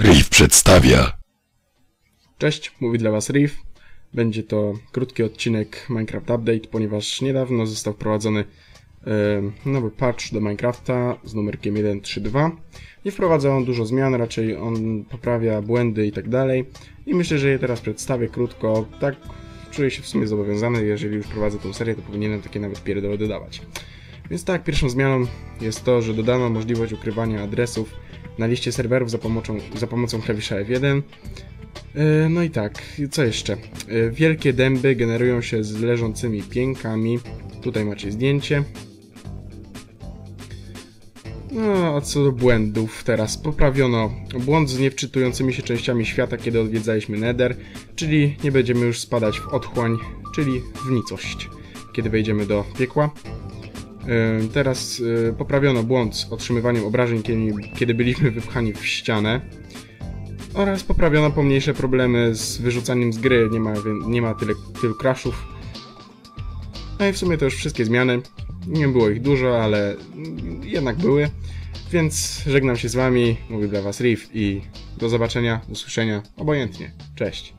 Riff przedstawia. Cześć, mówi dla Was Riff. Będzie to krótki odcinek Minecraft Update, ponieważ niedawno został wprowadzony e, nowy patch do Minecrafta z numerkiem 1.3.2. Nie wprowadza on dużo zmian, raczej on poprawia błędy i tak dalej. I myślę, że je teraz przedstawię krótko. Tak czuję się w sumie zobowiązany, jeżeli już prowadzę tą serię, to powinienem takie nawet pierdoły dodawać. Więc tak, pierwszą zmianą jest to, że dodano możliwość ukrywania adresów na liście serwerów za pomocą, za pomocą klawisza F1. E, No i tak, co jeszcze? E, Wielkie dęby generują się z leżącymi pienkami. Tutaj macie zdjęcie. No, a co do błędów, teraz poprawiono błąd z niewczytującymi się częściami świata, kiedy odwiedzaliśmy Nether, czyli nie będziemy już spadać w otchłań, czyli w nicość, kiedy wejdziemy do piekła. E, Teraz e, poprawiono błąd z otrzymywaniem obrażeń, kiedy, byliśmy wypchani w ścianę. Oraz poprawiono pomniejsze problemy z wyrzucaniem z gry, nie ma, nie ma tyle, tylu crashów. No i w sumie to już wszystkie zmiany. Nie było ich dużo, ale jednak były. Więc żegnam się z wami, mówię dla was Riff i do zobaczenia, usłyszenia, obojętnie. Cześć.